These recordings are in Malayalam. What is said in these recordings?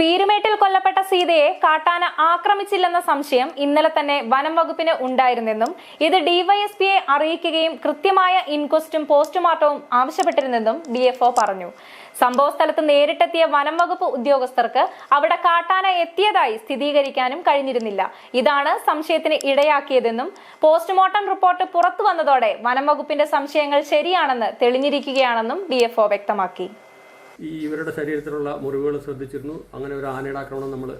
പീരുമേട്ടിൽ കൊല്ലപ്പെട്ട സീതയെ കാട്ടാന ആക്രമിച്ചില്ലെന്ന സംശയം ഇന്നലെ തന്നെ വനം വകുപ്പിന് ഉണ്ടായിരുന്നെന്നും ഇത് ഡിവൈഎസ്പിയെ അറിയിക്കുകയും കൃത്യമായ ഇൻക്വസ്റ്റും പോസ്റ്റ്മോർട്ടവും ആവശ്യപ്പെട്ടിരുന്നെന്നും ഡിഎഫ്ഒ പറഞ്ഞു. സംഭവ സ്ഥലത്ത് നേരിട്ടെത്തിയ വനം വകുപ്പ് ഉദ്യോഗസ്ഥർക്ക് അവിടെ കാട്ടാന എത്തിയതായി സ്ഥിരീകരിക്കാനും കഴിഞ്ഞിരുന്നില്ല. ഇതാണ് സംശയത്തിന് ഇടയാക്കിയതെന്നും പോസ്റ്റ്മോർട്ടം റിപ്പോർട്ട് പുറത്തു വന്നതോടെ വനം വകുപ്പിന്റെ സംശയങ്ങൾ ശരിയാണെന്ന് തെളിഞ്ഞിരിക്കുകയാണെന്നും ഡിഎഫ്ഒ വ്യക്തമാക്കി. ഈ ഇവരുടെ ശരീരത്തിലുള്ള മുറിവുകൾ ശ്രദ്ധിച്ചിരുന്നു. അങ്ങനെ ഒരു ആനയുടെ ആക്രമണം നമ്മൾ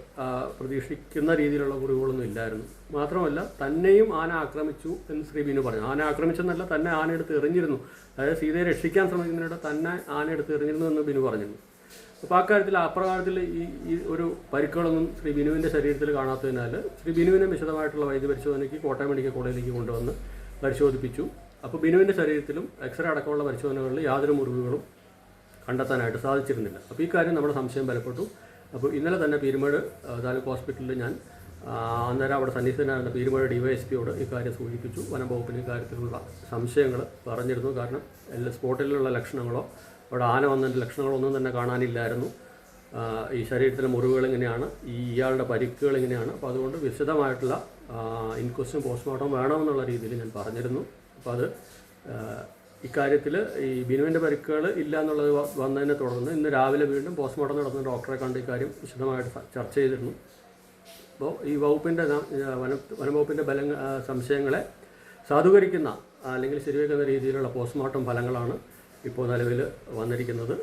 പ്രതീക്ഷിക്കുന്ന രീതിയിലുള്ള മുറിവുകളൊന്നും ഇല്ലായിരുന്നു. മാത്രമല്ല തന്നെയും ആന ആക്രമിച്ചു എന്ന് ശ്രീ ബിനു പറഞ്ഞു. ആന ആക്രമിച്ചെന്നല്ല തന്നെ ആന എടുത്ത് എറിഞ്ഞിരുന്നു. അതായത് സീതയെ രക്ഷിക്കാൻ ശ്രമിക്കുന്നതിനിടെ തന്നെ ആന എടുത്ത് എറിഞ്ഞിരുന്നു എന്ന് ബിനു പറഞ്ഞിരുന്നു. അപ്പോൾ ആ കാര്യത്തിൽ അപ്രകാരത്തിൽ ഈ ഈ ഒരു പരിക്കുകളൊന്നും ശ്രീ ബിനുവിന്റെ ശരീരത്തിൽ കാണാത്തതിനാൽ ശ്രീ ബിനുവിനെ വിശദമായിട്ടുള്ള വൈദ്യ പരിശോധനയ്ക്ക് കോട്ടയം മെഡിക്കൽ കോളേജിലേക്ക് കൊണ്ടുവന്ന് പരിശോധിപ്പിച്ചു. അപ്പോൾ ബിനുവിന്റെ ശരീരത്തിലും എക്സ്റേ അടക്കമുള്ള പരിശോധനകളിൽ യാതൊരു മുറിവുകളും കണ്ടെത്താനായിട്ട് സാധിച്ചിരുന്നില്ല. അപ്പോൾ ഈ കാര്യം നമ്മുടെ സംശയം ബലപ്പെട്ടു. അപ്പോൾ ഇന്നലെ തന്നെ പീരുമേട് താലൂക്ക് ഹോസ്പിറ്റലിൽ ഞാൻ അന്നേരം അവിടെ സന്നിഹിതനായിരുന്ന പീരുമേട് ഡിവൈഎസ്പിയോട് ഇക്കാര്യം സൂചിപ്പിച്ചു. വനം വകുപ്പിന് ഇക്കാര്യത്തിലുള്ള സംശയങ്ങൾ പറഞ്ഞിരുന്നു. കാരണം എല്ലാ സ്പോട്ടിലുള്ള ലക്ഷണങ്ങളോ അവിടെ ആന വന്നതിന്റെ ലക്ഷണങ്ങളോ ഒന്നും തന്നെ കാണാനില്ലായിരുന്നു. ഈ ശരീരത്തിലെ മുറിവുകൾ എങ്ങനെയാണ് ഈ ഇയാളുടെ പരിക്കുകൾ എങ്ങനെയാണ് അപ്പോൾ അതുകൊണ്ട് വിശദമായിട്ടുള്ള ഇൻക്വസ്റ്റും പോസ്റ്റ്മോർട്ടം വേണമെന്നുള്ള രീതിയിൽ ഞാൻ പറഞ്ഞിരുന്നു. അപ്പോൾ അത് ഇക്കാര്യത്തിൽ ഈ ബിനുവിന്റെ പരിക്കുകൾ ഇല്ല എന്നുള്ളത് വന്നതിനെ തുടർന്ന് ഇന്ന് രാവിലെ വീണ്ടും പോസ്റ്റ്മോർട്ടം നടന്ന ഡോക്ടറെ കണ്ട് ഇക്കാര്യം വിശദമായിട്ട് ചർച്ച ചെയ്തിരുന്നു. അപ്പോൾ ഈ വകുപ്പിന്റെ വന വനംവകുപ്പിന്റെ ബല സംശയങ്ങളെ സാധൂകരിക്കുന്ന അല്ലെങ്കിൽ ശരിവെക്കുന്ന രീതിയിലുള്ള പോസ്റ്റ്മോർട്ടം ഫലങ്ങളാണ് ഇപ്പോൾ നിലവിൽ വന്നിരിക്കുന്നത്.